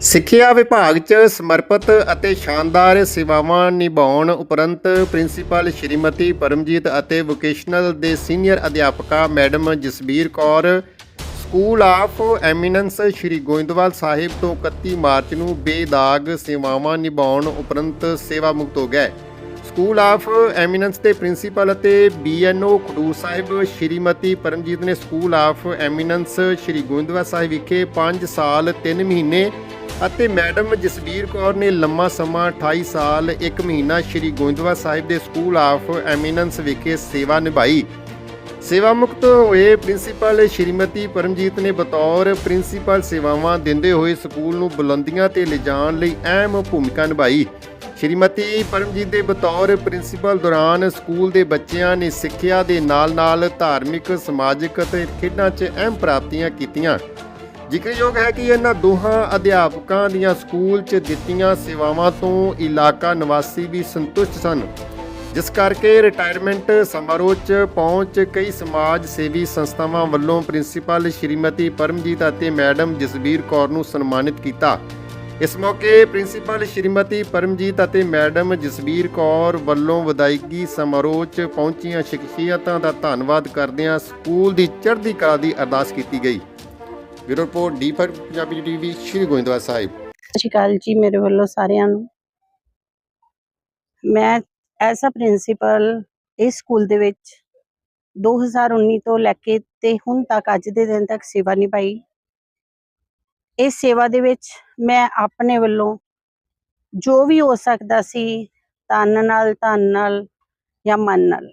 ਸਿੱਖਿਆ ਵਿਭਾਗ 'ਚ ਸਮਰਪਿਤ ਅਤੇ ਸ਼ਾਨਦਾਰ ਸੇਵਾਵਾਂ ਨਿਭਾਉਣ ਉਪਰੰਤ ਪ੍ਰਿੰਸੀਪਲ ਸ਼੍ਰੀਮਤੀ ਪਰਮਜੀਤ ਅਤੇ ਵੋਕੇਸ਼ਨਲ ਦੇ ਸੀਨੀਅਰ ਅਧਿਆਪਕਾ madam Jasbir Kaur, school of eminence Shri Goindwal Sahib ਤੋਂ 31 ਮਾਰਚ ਨੂੰ ਬੇਦਾਗ ਸੇਵਾਵਾਂ ਨਿਭਾਉਣ ਉਪਰੰਤ ਸੇਵਾ ਮੁਕਤ ਹੋ ਗਏ। ਸਕੂਲ ਆਫ ਐਮੀਨੈਂਸ ਦੇ ਪ੍ਰਿੰਸੀਪਲ ਅਤੇ ਬੀਐਨਓ ਖਡੂਰ ਸਾਹਿਬ ਸ਼੍ਰੀਮਤੀ ਪਰਮਜੀਤ ਨੇ school of eminence Shri Goindwal Sahib ਵਿਖੇ 5 ਸਾਲ 3 ਮਹੀਨੇ ਅਤੇ ਮੈਡਮ ਜਸਬੀਰ ਕੌਰ ਨੇ ਲੰਮਾ ਸਮਾਂ 28 ਸਾਲ 1 ਮਹੀਨਾ ਸ਼੍ਰੀ ਗੋਇੰਦਵਾਲ ਸਾਹਿਬ ਦੇ ਸਕੂਲ ਆਫ ਐਮੀਨੈਂਸ ਵਿਖੇ ਸੇਵਾ ਨਿਭਾਈ। ਸੇਵਾ ਮੁਕਤ ਹੋਏ ਪ੍ਰਿੰਸੀਪਲ ਸ਼੍ਰੀਮਤੀ ਪਰਮਜੀਤ ਨੇ ਬਤੌਰ ਪ੍ਰਿੰਸੀਪਲ ਸੇਵਾਵਾਂ ਦਿੰਦੇ ਹੋਏ ਸਕੂਲ ਨੂੰ ਬੁਲੰਦੀਆਂ ਤੇ ਲਿਜਾਣ ਲਈ ਅਹਿਮ ਭੂਮਿਕਾ ਨਿਭਾਈ। ਸ਼੍ਰੀਮਤੀ ਪਰਮਜੀਤ ਦੇ ਬਤੌਰ ਪ੍ਰਿੰਸੀਪਲ ਦੌਰਾਨ ਸਕੂਲ ਦੇ ਬੱਚਿਆਂ ਨੇ ਸਿੱਖਿਆ ਦੇ ਨਾਲ-ਨਾਲ ਧਾਰਮਿਕ, ਸਮਾਜਿਕ ਅਤੇ ਖੇਡਾਂ 'ਚ ਅਹਿਮ ਪ੍ਰਾਪਤੀਆਂ ਕੀਤੀਆਂ। ਜ਼ਿਕਰਯੋਗ ਹੈ ਕਿ ਇਹਨਾਂ ਦੋਹਾਂ ਅਧਿਆਪਕਾਂ ਦੀਆਂ ਸਕੂਲ 'ਚ ਦਿੱਤੀਆਂ ਸੇਵਾਵਾਂ ਤੋਂ ਇਲਾਕਾ ਨਿਵਾਸੀ ਵੀ ਸੰਤੁਸ਼ਟ ਸਨ, ਜਿਸ ਕਰਕੇ ਰਿਟਾਇਰਮੈਂਟ ਸਮਾਰੋਹ 'ਚ ਪਹੁੰਚ ਕਈ ਸਮਾਜ ਸੇਵੀ ਸੰਸਥਾਵਾਂ ਵੱਲੋਂ ਪ੍ਰਿੰਸੀਪਲ ਸ਼੍ਰੀਮਤੀ ਪਰਮਜੀਤ ਅਤੇ ਮੈਡਮ ਜਸਬੀਰ ਕੌਰ ਨੂੰ ਸਨਮਾਨਿਤ ਕੀਤਾ। ਇਸ ਮੌਕੇ ਪ੍ਰਿੰਸੀਪਲ ਸ਼੍ਰੀਮਤੀ ਪਰਮਜੀਤ ਅਤੇ ਮੈਡਮ ਜਸਬੀਰ ਕੌਰ ਵੱਲੋਂ ਵਿਦਾਇਗੀ ਸਮਾਰੋਹ 'ਚ ਪਹੁੰਚੀਆਂ ਸ਼ਖਸੀਅਤਾਂ ਦਾ ਧੰਨਵਾਦ ਕਰਦਿਆਂ ਸਕੂਲ ਦੀ ਚੜ੍ਹਦੀ ਕਲਾ ਦੀ ਅਰਦਾਸ ਕੀਤੀ ਗਈ। Bureau report, D Punjabi TV, Shri Goindwal Sahib. ਸਤਿ ਸ਼੍ਰੀ ਅਕਾਲ ਜੀ ਮੇਰੇ ਵੱਲੋਂ ਸਾਰਿਆਂ ਨੂੰ। ਮੈਂ ਐਸ ਅ ਪ੍ਰਿੰਸੀਪਲ ਇਸ ਸਕੂਲ ਦੇ ਵਿੱਚ 2019 ਤੋਂ ਲੈ ਕੇ ਤੇ ਹੁਣ ਤੱਕ ਅੱਜ ਦੇ ਦਿਨ ਤੱਕ ਸੇਵਾ ਨਿਭਾਈ। ਇਸ ਸੇਵਾ ਦੇ ਵਿੱਚ ਮੈਂ ਆਪਣੇ ਵੱਲੋਂ ਜੋ ਵੀ ਹੋ ਸਕਦਾ ਸੀ ਤਨ ਨਾਲ, ਧਨ ਨਾਲ ਜਾਂ ਮਨ ਨਾਲ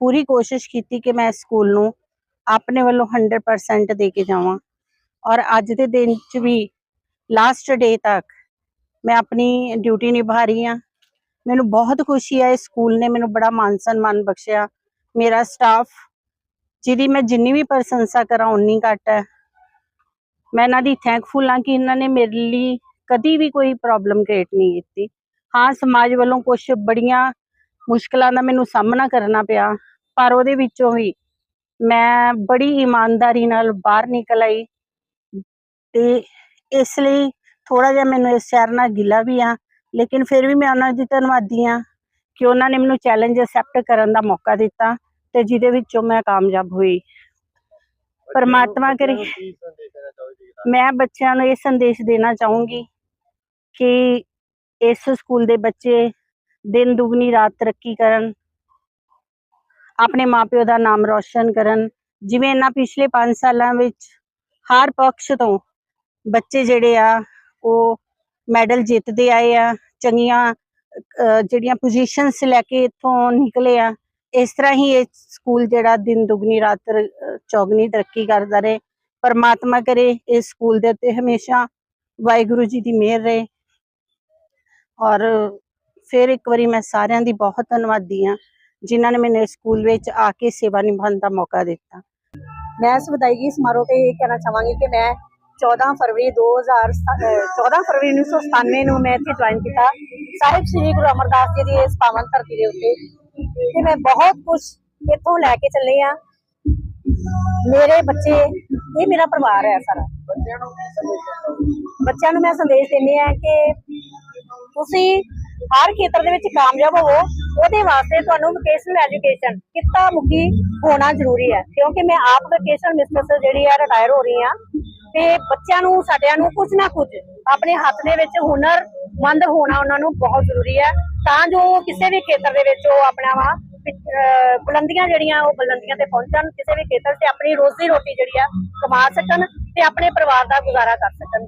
ਪੂਰੀ ਕੋਸ਼ਿਸ਼ ਕੀਤੀ ਕਿ ਮੈਂ ਇਸ ਸਕੂਲ ਨੂੰ ਆਪਣੇ ਵੱਲੋਂ 100% ਦੇ ਕੇ ਜਾਵਾਂ। ਔਰ ਅੱਜ ਦੇ ਦਿਨ 'ਚ ਵੀ ਲਾਸਟ ਡੇ ਤੱਕ ਮੈਂ ਆਪਣੀ ਡਿਊਟੀ ਨਿਭਾ ਰਹੀ ਹਾਂ। ਮੈਨੂੰ ਬਹੁਤ ਖੁਸ਼ੀ ਹੈ, ਇਸ ਸਕੂਲ ਨੇ ਮੈਨੂੰ ਬੜਾ ਮਾਨ ਸਨਮਾਨ ਬਖਸ਼ਿਆ। ਮੇਰਾ ਸਟਾਫ ਜਿਹਦੀ ਮੈਂ ਜਿੰਨੀ ਵੀ ਪ੍ਰਸ਼ੰਸਾ ਕਰਾਂ ਉਨੀ ਘੱਟ ਹੈ। ਮੈਂ ਇਹਨਾਂ ਦੀ ਥੈਂਕਫੁਲ ਹਾਂ ਕਿ ਇਹਨਾਂ ਨੇ ਮੇਰੇ ਲਈ ਕਦੀ ਵੀ ਕੋਈ ਪ੍ਰੋਬਲਮ ਕ੍ਰੀਏਟ ਨਹੀਂ ਕੀਤੀ। ਹਾਂ, ਸਮਾਜ ਵੱਲੋਂ ਕੁਝ ਬੜੀਆਂ ਮੁਸ਼ਕਲਾਂ ਦਾ ਮੈਨੂੰ ਸਾਹਮਣਾ ਕਰਨਾ ਪਿਆ, ਪਰ ਉਹਦੇ ਵਿੱਚੋਂ ਵੀ ਮੈਂ ਬੜੀ ਇਮਾਨਦਾਰੀ ਨਾਲ ਬਾਹਰ ਨਿਕਲ ਆਈ। ਤੇ ਇਸ ਲਈ ਥੋੜਾ ਜਿਹਾ ਮੈਨੂੰ ਇਸ ਸ਼ਹਿਰ ਨਾਲ ਗਿਲਾ ਵੀ ਆ ਲੇਕਿਨ ਫਿਰ ਵੀ ਮੈਂ ਉਹਨਾਂ ਦੀ ਧੰਨਵਾਦੀ ਆ ਕਿ ਉਹਨਾਂ ਨੇ ਮੈਨੂੰ ਚੈਲੰਜ ਅਸੈਪਟ ਕਰਨ ਦਾ ਮੌਕਾ ਦਿੱਤਾ ਤੇ ਜਿਹਦੇ ਵਿੱਚੋਂ ਮੈਂ ਕਾਮਯਾਬ ਹੋਈ। ਪਰਮਾਤਮਾ ਕਰੇ। ਮੈਂ ਬੱਚਿਆਂ ਨੂੰ ਇਹ ਸੰਦੇਸ਼ ਦੇਣਾ ਚਾਹੂੰਗੀ ਕਿ ਇਸ ਸਕੂਲ ਦੇ ਬੱਚੇ ਦਿਨ ਦੁਗਣੀ ਰਾਤ ਤਰੱਕੀ ਕਰਨ ਆਪਣੇ ਮਾਪਿਓ ਦਾ ਨਾਮ ਰੌਸ਼ਨ ਕਰਨ ਜਿਵੇਂ ਇਹਨਾਂ ਪਿਛਲੇ 5 ਸਾਲਾਂ ਵਿੱਚ ਹਰ ਪੱਖ ਤੋਂ ਬੱਚੇ ਜਿਹੜੇ ਆ, ਉਹ ਮੈਡਲ ਜਿੱਤਦੇ ਆਏ ਆ, ਚੰਗੀਆਂ ਜਿਹੜੀਆਂ ਪੋਜੀਸ਼ਨਸ ਲੈ ਕੇ ਇੱਥੋਂ ਨਿਕਲੇ ਆ, ਇਸ ਤਰ੍ਹਾਂ ਹੀ ਇਹ ਸਕੂਲ ਜਿਹੜਾ ਦਿਨ ਦੁਗਣੀ, ਰਾਤ ਚੌਗਣੀ ਤਰੱਕੀ ਕਰਦਾ ਰਹੇ, ਪਰਮਾਤਮਾ ਕਰੇ, ਇਸ ਸਕੂਲ ਦੇ ਉੱਤੇ ਹਮੇਸ਼ਾ ਵਾਹਿਗੁਰੂ ਜੀ ਦੀ ਮਿਹਰ ਰਹੇ। ਔਰ ਫਿਰ ਇੱਕ ਵਾਰੀ ਮੈਂ ਸਾਰਿਆਂ ਦੀ ਬਹੁਤ ਧੰਨਵਾਦੀ ਆ ਜਿਨ੍ਹਾਂ ਨੇ ਮੈਨੂੰ ਇਸ ਸਕੂਲ ਵਿੱਚ ਆ ਕੇ ਸੇਵਾ ਨਿਭਾਉਣ ਦਾ ਮੌਕਾ ਦਿੱਤਾ। ਮੈਂ ਇਸ ਵਿਦਾਇਗੀ ਸਮਾਰੋਹ ਤੇ ਇਹ ਕਹਿਣਾ ਚਾਹਾਂਗੀ ਕਿ ਮੈਂ 14 ਫਰਵਰੀ 2000 14 ਫਰਵਰੀ 1997 ਨੂੰ ਮੈਂ ਇੱਥੇ ਜੁਆਇਨ ਕੀਤਾ। ਸਾਹਿਬ ਸ੍ਰੀ ਗੁਰੂ ਅਮਰਦਾਸ ਜੀ ਦੀ ਇਸ ਪਾਵਨ ਧਰਤੀ ਦੇ ਉੱਤੇ। ਤੇ ਮੈਂ ਬਹੁਤ ਕੁਝ ਇੱਥੋਂ ਲੈ ਕੇ ਚੱਲੇ ਆ ਮੇਰੇ ਬੱਚੇ, ਇਹ ਮੇਰਾ ਪਰਿਵਾਰ ਹੈ ਸਾਰਾ। ਬੱਚਿਆਂ ਨੂੰ ਮੈਂ ਸੰਦੇਸ਼ ਦਿੰਦੀ ਆ ਕਿ ਤੁਸੀਂ ਹਰ ਖੇਤਰ ਦੇ ਵਿੱਚ ਕਾਮਯਾਬ ਹੋਵੋ। ਉਹਦੇ ਵਾਸਤੇ ਤੁਹਾਨੂੰ ਵੋਕੇਸ਼ਨਲ ਐਜੂਕੇਸ਼ਨ ਕਿੱਤਾ ਮੁਖੀ ਹੋਣਾ ਜ਼ਰੂਰੀ ਹੈ। ਕਿਉਂਕਿ ਮੈਂ ਆਪ ਵੋਕੇਸ਼ਨਲ ਮਿਸਟਰਸ ਜਿਹੜੀ ਆ ਰਿਟਾਇਰ ਹੋ ਰਹੀ ਆ ਤੇ ਬੱਚਿਆਂ ਨੂੰ, ਸਾਡਿਆਂ ਨੂੰ ਕੁਝ ਨਾ ਕੁਝ ਆਪਣੇ ਹੱਥ ਦੇ ਵਿੱਚ ਹੁਨਰਮੰਦ ਹੋਣਾ ਉਹਨਾਂ ਨੂੰ ਬਹੁਤ ਜ਼ਰੂਰੀ ਹੈ। ਤਾਂ ਜੋ ਕਿਸੇ ਵੀ ਖੇਤਰ ਦੇ ਵਿੱਚ ਉਹ ਆਪਣਾ ਵਾ ਅਹ, ਬੁਲੰਦੀਆਂ ਜਿਹੜੀਆਂ, ਉਹ ਬੁਲੰਦੀਆਂ ਤੇ ਪਹੁੰਚਣ ਕਿਸੇ ਵੀ ਖੇਤਰ ਤੇ ਆਪਣੀ ਰੋਜ਼ੀ ਰੋਟੀ ਜਿਹੜੀ ਆ ਕਮਾ ਸਕਣ ਤੇ ਆਪਣੇ ਪਰਿਵਾਰ ਦਾ ਗੁਜ਼ਾਰਾ ਕਰ ਸਕਣ।